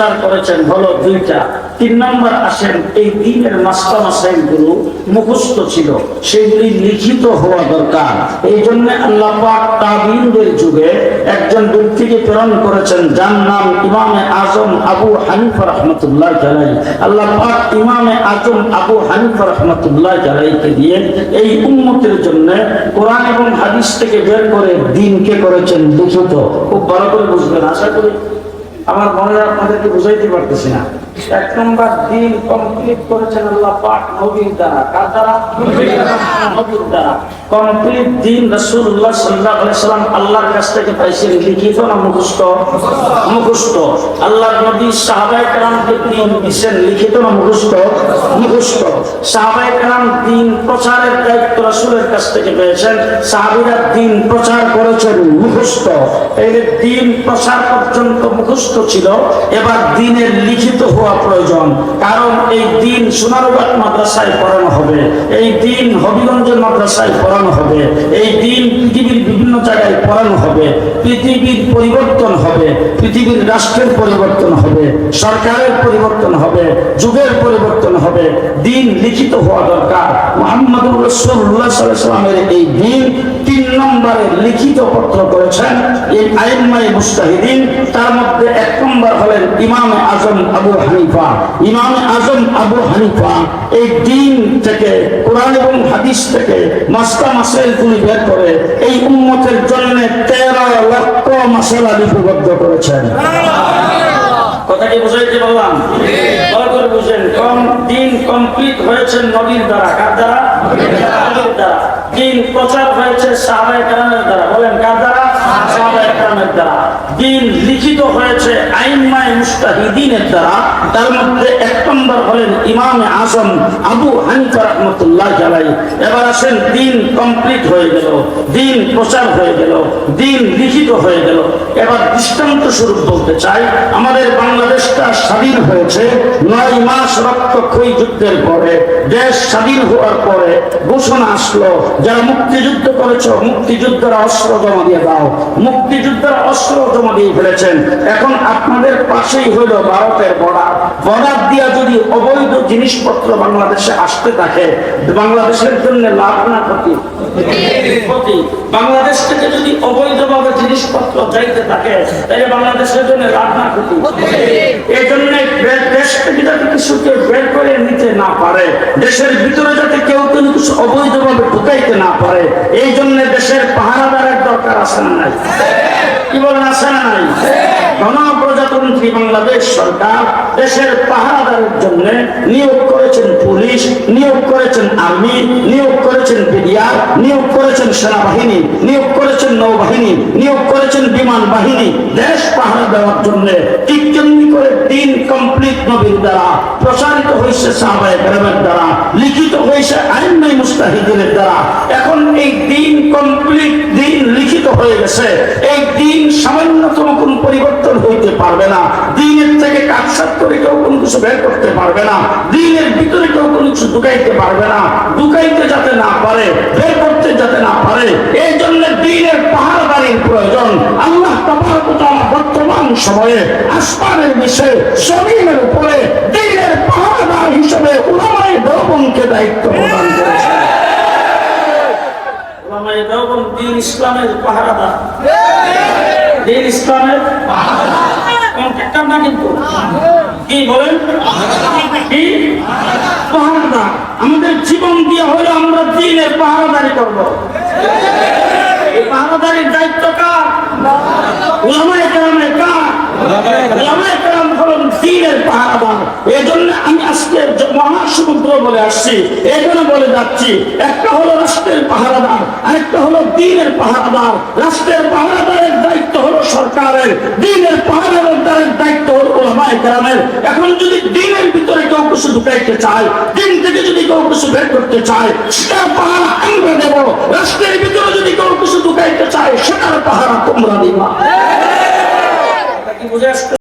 প্রচার করেছেন, হলো দুইটা। তিন নম্বর আসেন, এই দিনের মাসাইলগুলো মুখস্থ ছিল। সেগুলি লিখিত হওয়া দরকার। এই জন্য আল্লাহ তাবিনদের যুগে একজন ব্যক্তিকে প্রেরণ করেছেন, যার নাম ইমামে আজম আবু রহমতুল্লাহ জালাই আল্লাহ পাক ইমামে আজম আবু রহমতুল্লাহ জালাইকে দিয়ে এই জন্য কোরআন এবং হাদিস থেকে বের করে দিনকে করেছেন লিখিত খুব ভালো করে বুঝবেন, আশা করি। আমার মনে আপনাদেরকে বুঝাইতে পারতেছি না। এক নম্বর দিন কমপ্লিট করেছেন আল্লাহ পাক নবীর দ্বারা। কার দ্বারা? নবীর দ্বারা। কমপ্লিট দিন রাসূলুল্লাহ সাল্লাল্লাহু আলাইহি সাল্লাম আল্লাহর কাছ থেকে পাইছেন লিখিত না মুখস্থ? মুখস্থ। আল্লাহর নবী সাহাবায়ে দিয়েছেন লিখিত না মুখস্থ? মুখস্থ। সাহাবায়ে দিন প্রচারের দায়িত্ব রাসূলের কাছ থেকে পেয়েছেন। সাহাবীরা দিন প্রচার করেছেন, মুখস্থ। এই দিন প্রচার পর্যন্ত মুখস্থ ছিল। এবার দিনের লিখিত হওয়া প্রয়োজন। কারণ এই দিন সোনারুবাদ মাদ্রাসায় পড়ানো হবে, এই দিন হবিগঞ্জের মাদ্রাসায় পড়ানো হবে, এই দিন পৃথিবীর বিভিন্ন জায়গায় পড়ানো হবে, পৃথিবীর পরিবর্তন হবে, পৃথিবীর রাষ্ট্রের পরিবর্তন হবে, সরকারের পরিবর্তন হবে, যুগের পরিবর্তন হবে, দিন লিখিত হওয়া দরকার। মোহাম্মদুর রসুল্লাহ এই দিন তিন নম্বরে লিখিত পত্র করেছেন, এই আইনমাই মুস্তাহিদিন, তার মধ্যে এক নম্বর হলেন ইমামে আজম আবু হানিফা। ইমামে আজম আবু হানিফা এই দিন থেকে কোরআন এবং হাদিস থেকে মাস্তা মাসেল গুলি বের করে এই উম্মতের জন্য তেরো লক্ষ মাসালা লিপিবদ্ধ করেছেন। কথা কি বুঝাইতে বললাম দ্বারা। দ্বারা। দিন প্রচার হয়েছে সাহাবায়ে কেরামের দ্বারা। বলেন, কার দ্বারা? সাহাবায়ে দ্বারা, দিন লিখিত হয়েছে আইনমায় মুস্তাহিদিনের দ্বারা, তার মধ্যে এক নম্বর হলেন ইমামে আজম আবু হানিফা রহমতুল্লাহ জালাই এবার আসেন, দিন কমপ্লিট হয়ে গেল, দিন প্রচার হয়ে গেল, দিন লিখিত হয়ে গেল। এবার দৃষ্টান্ত স্বরূপ বলতে চাই, আমাদের বাংলাদেশটা স্বাধীন হয়েছে নয় মাস রক্তক্ষয়ী যুদ্ধের পরে, দেশ স্বাধীন হওয়ার পরে ঘোষণা আসলো, যারা মুক্তিযুদ্ধ করেছ, মুক্তিযুদ্ধের অস্ত্র জমা দিয়ে দাও মুক্তিযুদ্ধের অস্ত্র জমা দিয়ে ফেলেছেন। এখন আপনাদের পাশেই হইল ভারতের বর্ডার। বর্ডার দিয়া যদি অবৈধ জিনিসপত্র বাংলাদেশে আসতে থাকে বাংলাদেশের জন্য লাভ না ক্ষতি? ক্ষতি। বাংলাদেশ থেকে যদি অবৈধভাবে জিনিসপত্র যাইতে থাকে তাহলে বাংলাদেশের জন্য লাভ না ক্ষতি? এই জন্য দেশ থেকে যাতে কিছু কেউ বের করে নিতে না পারে দেশের ভিতরে যাতে কেউ কেউ কিছু অবৈধভাবে ঢুকাইতে না পারে এই জন্য দেশের পাহারাদারের দরকার আছে না নাই? কি বলেন, আছে না নাই? গণপ্রজাতন্ত্রী বাংলাদেশ সরকার দেশের পাহারাদারের জন্য নিয়োগ করেছেন পুলিশ, নিয়োগ করেছেন আর্মি, নিয়োগ করেছেন বিডিআর, নিয়োগ করেছেন সেনাবাহিনী, নিয়োগ করেছেন নৌবাহিনী, নিয়োগ করেছেন বিমান বাহিনী। দেশ পাহারা দেওয়ার জন্য ঠিক তেমনি করে দিন কমপ্লিট নবীর দ্বারা প্রসারিত হয়েছে সাহাবায়ে কেরামের দ্বারা, লিখিত হয়েছে আইনমাই মুস্তাহিদিনের দ্বারা। এখন এই দিন কমপ্লিট দিন হয়ে গেছে। এই দিন সামান্যতম কোন পরিবর্তন হইতে পারবে না। দিনের থেকে কাটসাট করে কেউ কোনো কিছু বের করতে পারবে না। দিনের ভিতরে কেউ কোনো কিছু ঢুকাইতে পারবে না। ঢুকাইতে যাতে না পারে, বের করতে যাতে না পারে, এই জন্য দিনের পাহাড়বাড়ির প্রয়োজন। আল্লাহ বর্তমান সময়ে আসমানের বিষয়ে জমিনের উপরে দিনের পাহাড়দার হিসেবে উলামায়ে দেওবন্দকে দায়িত্ব প্রদান করেছে উলামায়ে দেওবন্দ দিন ইসলামের পাহারাদার। দিন ইসলামের কন্ট্রাক্টর না কিন্তু? কি বলেন? পাহারাদার। আমাদের জীবন দিয়ে হলে আমরা দিনের পাহারাদারি করব। এই পাহারাদারির দায়িত্ব কার? ওলামায়ে কেরামের কার? ওলামায়ে কেরাম হলেন দিনের পাহারাদার। এই মহাসমুদ্র বলে আসছি। জন্য বলে যাচ্ছি, একটা হলো রাষ্ট্রের পাহারাদার, আরেকটা হলো দিনের পাহারাদার। রাষ্ট্রের পাহারাদারের দায়িত্ব হলো সরকারের, দিনের পাহারাদারের দায়িত্ব হলো ওলামায়ে কেরামের। এখন যদি দিনের ভিতরে কেউ কিছু ঢুকাইতে চায়, দিন থেকে যদি কেউ কিছু বের করতে চায়, সেটার পাহারা আমরা দেব। রাষ্ট্রের ভিতরে যদি কেউ কিছু ঢুকাইতে চায়, সেটার পাহারা তোমরা দিবা। কি বুঝে